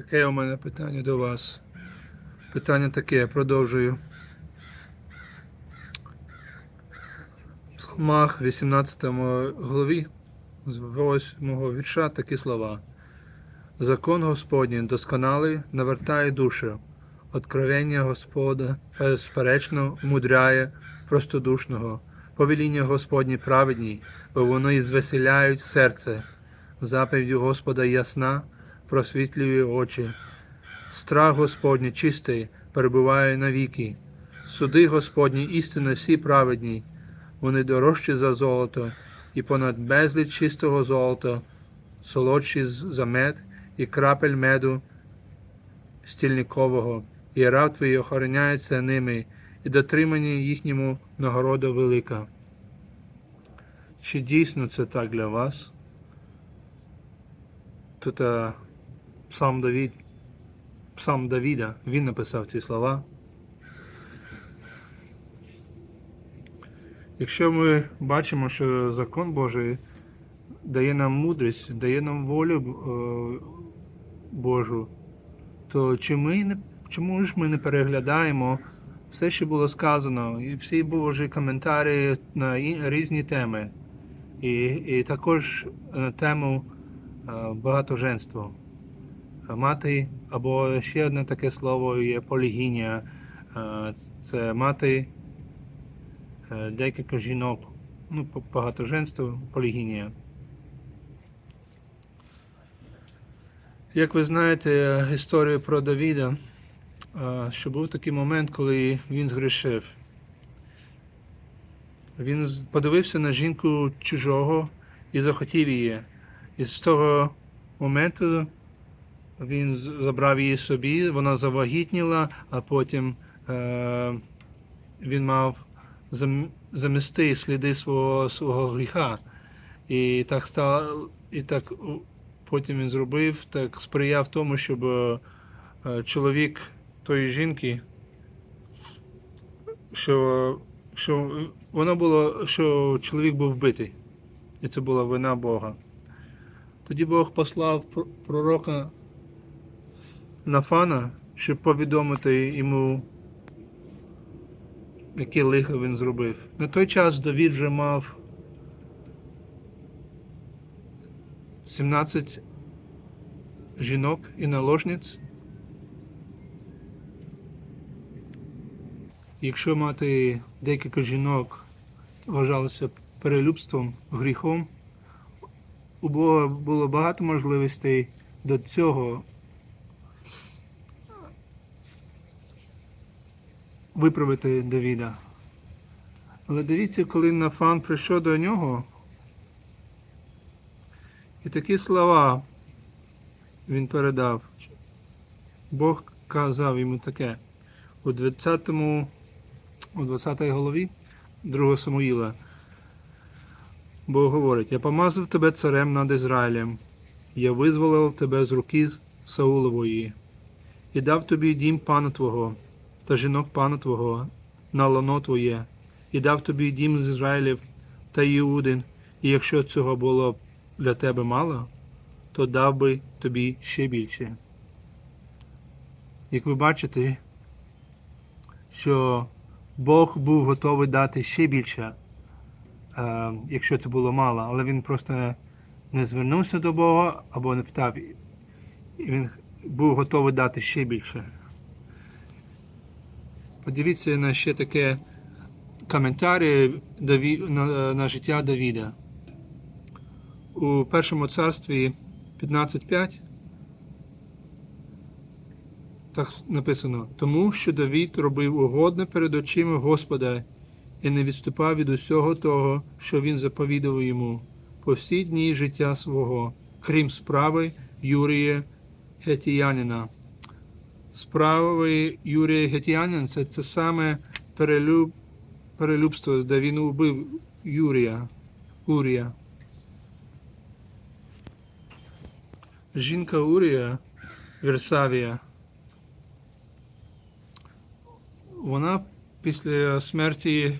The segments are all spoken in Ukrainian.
Таке у мене питання до вас. Питання таке, продовжую. В Псалмах 18 главі з 8 вірша такі слова. Закон Господній досконалий навертає душу. Откровення Господа безперечно мудряє простодушного. Повеління Господні праведні, бо вони звеселяють серце. Заповідь Господа ясна, просвітлює очі. Страх Господній чистий перебуває навіки. Суди Господні істинно всі праведні. Вони дорожчі за золото, і понад безліч чистого золота, солодші за мед і крапель меду стільникового, і раб твій охороняється ними, і дотримання їхньому нагорода велика. Чи дійсно це так для вас? Тут Псалм Давід, Псалм Давіда, він написав ці слова. Якщо ми бачимо, що закон Божий дає нам мудрість, дає нам волю е, Божу, то чи ми не, чому ж ми не переглядаємо все, що було сказано, і всі Божі коментарі на різні теми, і, і також на тему е, багатоженства. Мати, або ще одне таке слово є полігінія. Е, Це мати е, декілька жінок. Ну, по- багатоженство, полігінія. Як ви знаєте історію про Давіда, е, що був такий момент, коли він згрішив. Він подивився на жінку чужого і захотів її. І з того моменту він забрав її собі, вона завагітніла, а потім е, він мав зам- замести сліди свого, свого гріха. І так стало, і так потім він зробив, так сприяв тому, щоб е, чоловік тої жінки, що, що воно було, що чоловік був вбитий. І це була вина Бога. Тоді Бог послав пророка Нафана, щоб повідомити йому, яке лихо він зробив. На той час Давід вже мав 17 жінок і наложниць. Якщо мати декілька жінок вважалося перелюбством, гріхом, у Бога було багато можливостей до цього виправити Давіда. Але дивіться, коли Нафан прийшов до нього, і такі слова він передав. Бог казав йому таке у 20, у 20 голові 2 Самуїла. Бог говорить: Я помазав тебе царем над Ізраїлем, я визволив тебе з руки Саулової, і дав тобі дім пана твого, та жінок пана твого, на лоно твоє, і дав тобі дім з Ізраїлів та Іудин, і якщо цього було для тебе мало, то дав би тобі ще більше. Як ви бачите, що Бог був готовий дати ще більше, е, якщо це було мало, але він просто не звернувся до Бога або не питав, і він був готовий дати ще більше. Подивіться на ще таке коментарі на, на життя Давіда. У першому царстві 15.5 так написано, тому що Давід робив угодне перед очима Господа і не відступав від усього того, що він заповідав йому по всі дні життя свого, крім справи Юрія Гетіянина. Справи Юрія Гетіянина це, це саме перелюб, перелюбство, де він убив Юрія. Урія. Жінка Урія Версавія. Вона після смерті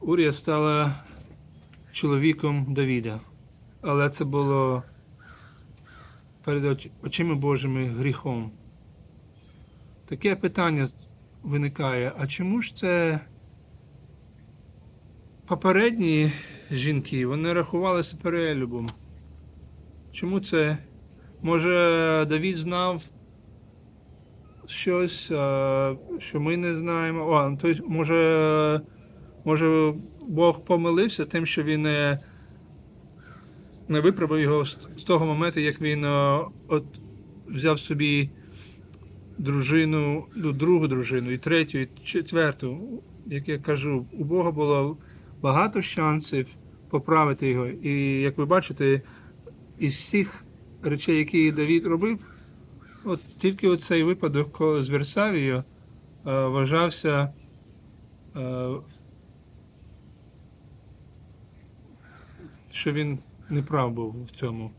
Урія стала чоловіком Давіда. Але це було перед очима Божими гріхом. Таке питання виникає: а чому ж це попередні жінки вони рахувалися перелюбом? Чому це? Може, Давід знав щось, що ми не знаємо. О, то, може, може, Бог помилився тим, що він не, не виправив його з з того моменту, як він е, от, взяв собі дружину, ну, другу дружину, і третю, і четверту. Як я кажу, у Бога було багато шансів поправити його. І як ви бачите, із всіх речей, які Давід робив, от тільки оцей випадок з Версавією е, вважався е, що він не прав був в цьому,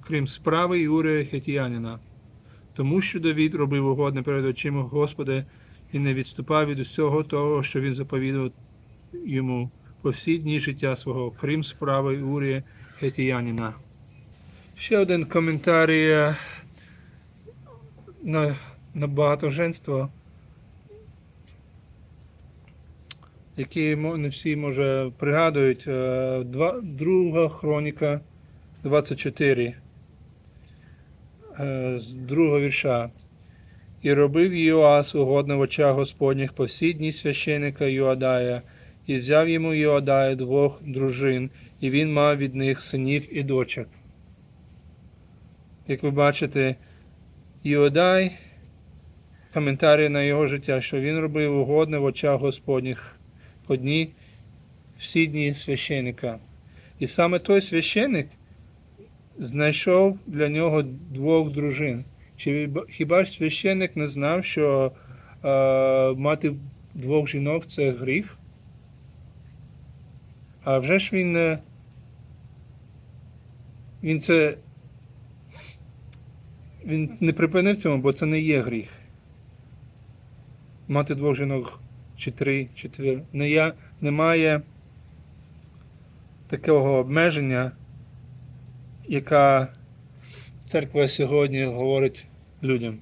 крім справи Юрія Хетіянина. Тому що Давід робив угодне перед очима Господа і не відступав від усього того, що він заповідав йому по всі дні життя свого, крім справи Урія Хетіянина. Ще один коментар на, на багатоженство, який не всі може пригадують. Е, друга хроніка 24 е, з другого вірша. І робив Йоас угодно в очах Господніх по всі дні священика Йоадая, і взяв йому Йоадая двох дружин, і він мав від них синів і дочок. Як ви бачите, Йоадай, коментарі на його життя, що він робив угодне в очах Господніх по дні, всі дні священика. І саме той священик знайшов для нього двох дружин. Чи хіба ж священик не знав, що е, мати двох жінок це гріх? А вже ж він, е, він це він не припинив цьому, бо це не є гріх. Мати двох жінок чи три, чи чотири. Немає такого обмеження, яка церква сьогодні говорить людям.